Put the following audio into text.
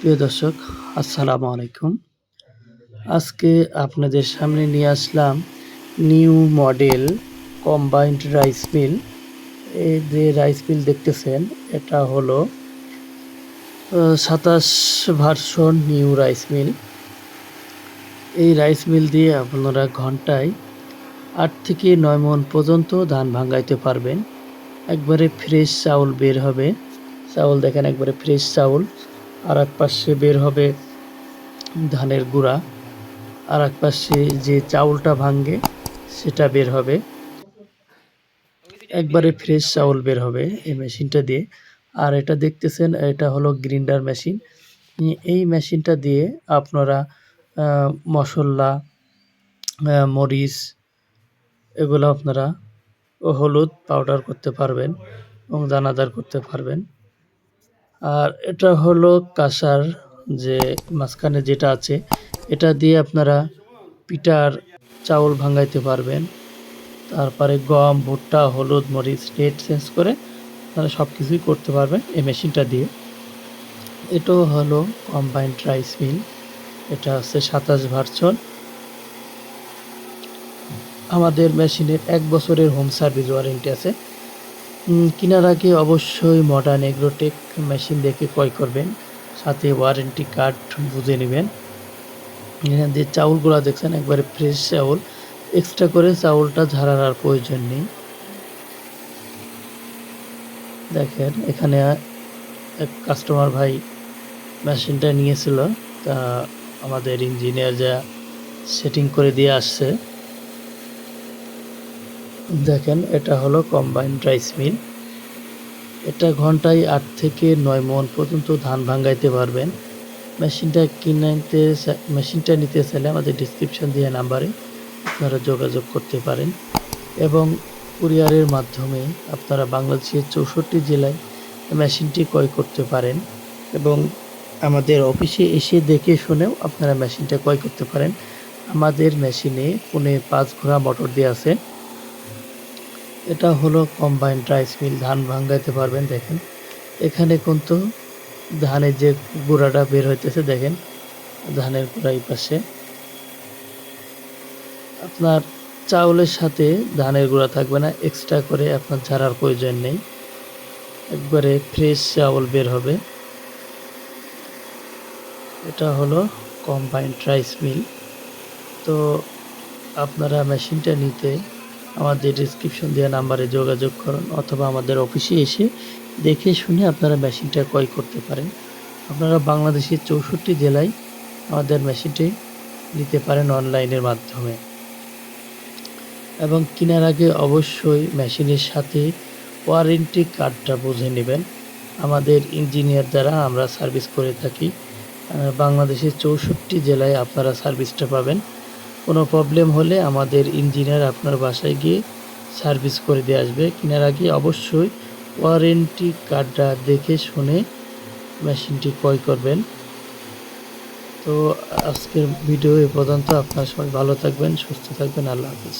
প্রিয় দর্শক, আসসালামু আলাইকুম। আজকে আপনাদের সামনে নিয়ে আসলাম new model combined rice mill. এই যে রাইস মিল দেখতেছেন, এটা হলো সাতাশ ভার্সন নিউ রাইস মিল। এই রাইস মিল দিয়ে আপনারা ঘন্টায় আট থেকে নয় মন পর্যন্ত ধান ভাঙাইতে পারবেন। একবারে ফ্রেশ চাউল বের হবে। চাউল দেখেন, একবারে ফ্রেশ চাউল। আর এক পাশে বের হবে ধানের গুঁড়া, আর এক পাশে যে চাউলটা ভাঙ্গে সেটা বের হবে। একবারে ফ্রেশ চাউল বের হবে এই মেশিনটা দিয়ে। আর এটা দেখতেছেন, এটা হলো গ্রিন্ডার মেশিন। এই মেশিনটা দিয়ে আপনারা মশলা মরিচ এগুলো আপনারা হলুদ পাউডার করতে পারবেন এবং দানাদার করতে পারবেন। আর এটা হলো কাঁসার যে মাঝখানে যেটা আছে, এটা দিয়ে আপনারা পিটার চাউল ভাঙাইতে পারবেন। তারপরে গম, ভুট্টা, হলুদ, মরিচ রেট চেঞ্জ করে আপনারা সব কিছুই করতে পারবেন এই মেশিনটা দিয়ে। এটাও হলো কম্বাইন্ড রাইস মিল, এটা হচ্ছে সাতাশ ভার্সন। আমাদের মেশিনের এক বছরের হোম সার্ভিস ওয়ারেন্টি আছে। কেনার আগে অবশ্যই মডার্ন এগ্রোটেক মেশিন দেখে ক্রয় করবেন, সাথে ওয়ারেন্টি কার্ড বুঝে নেবেন। যে চাউলগুলো দেখছেন, একবারে ফ্রেশ চাউল। এক্সট্রা করে চাউলটা ঝাড়ার আর প্রয়োজন নেই। দেখেন, এখানে এক কাস্টমার ভাই মেশিনটা নিয়েছিল, তা আমাদের ইঞ্জিনিয়ার যা সেটিং করে দিয়ে আসছে। দেখেন, এটা হলো কম্বাইন্ড রাইস মিল এটা ঘন্টায় আট থেকে নয় মন পর্যন্ত ধান ভাঙ্গাইতে পারবেন। মেশিনটা কিনতে মেশিনটা নিতে চাইলে আমাদের ডিসক্রিপশন দিয়ে নাম্বারে আপনারা যোগাযোগ করতে পারেন। এবং কুরিয়ারের মাধ্যমে আপনারা বাংলাদেশের চৌষট্টি জেলায় মেশিনটি ক্রয় করতে পারেন এবং আমাদের অফিসে এসে দেখে শুনেও আপনারা মেশিনটা ক্রয় করতে পারেন। আমাদের মেশিনে পুনে পাঁচ ঘোড়া মোটর দিয়ে আছে। এটা হলো কম্বাইন্ড রাইস মিল ধান ভাঙ্গাইতে পারবেন, দেখেন। এখানে কিন্তু ধানের যে গুঁড়াটা বের হইতেছে, দেখেন, ধানের গুঁড়া পাশে। আপনার চাউলের সাথে ধানের গুঁড়া থাকবে না এক্সট্রা করে আপনার ঝাড়ার প্রয়োজন নেই। একবারে ফ্রেশ চাউল বের হবে। এটা হলো কম্বাইন্ড রাইস মিল তো আপনারা মেশিনটা নিতে আমাদের ডিসক্রিপশন দেওয়া নাম্বারে যোগাযোগ করুন অথবা আমাদের অফিসে এসে দেখে শুনে আপনারা মেশিনটা ক্রয় করতে পারেন। আপনারা বাংলাদেশের চৌষট্টি জেলায় আমাদের মেশিনটি নিতে পারেন অনলাইনের মাধ্যমে। এবং কেনার আগে অবশ্যই মেশিনের সাথে ওয়ারেন্টি কার্ডটা বুঝে নেবেন। আমাদের ইঞ্জিনিয়ার দ্বারা আমরা সার্ভিস করে থাকি। বাংলাদেশের চৌষট্টি জেলায় আপনারা সার্ভিসটা পাবেন। কোনো প্রবলেম হলে আমাদের ইঞ্জিনিয়ার আপনার বাসায় গিয়ে সার্ভিস করে দিয়ে আসবে। কেনার আগে অবশ্যই ওয়ারেন্টি কার্ডটা দেখে শুনে মেশিনটি ক্রয় করবেন। তো আজকের ভিডিও এ পর্যন্ত আপনার সবাই ভালো থাকবেন, সুস্থ থাকবেন, আল্লাহ হাফিজ।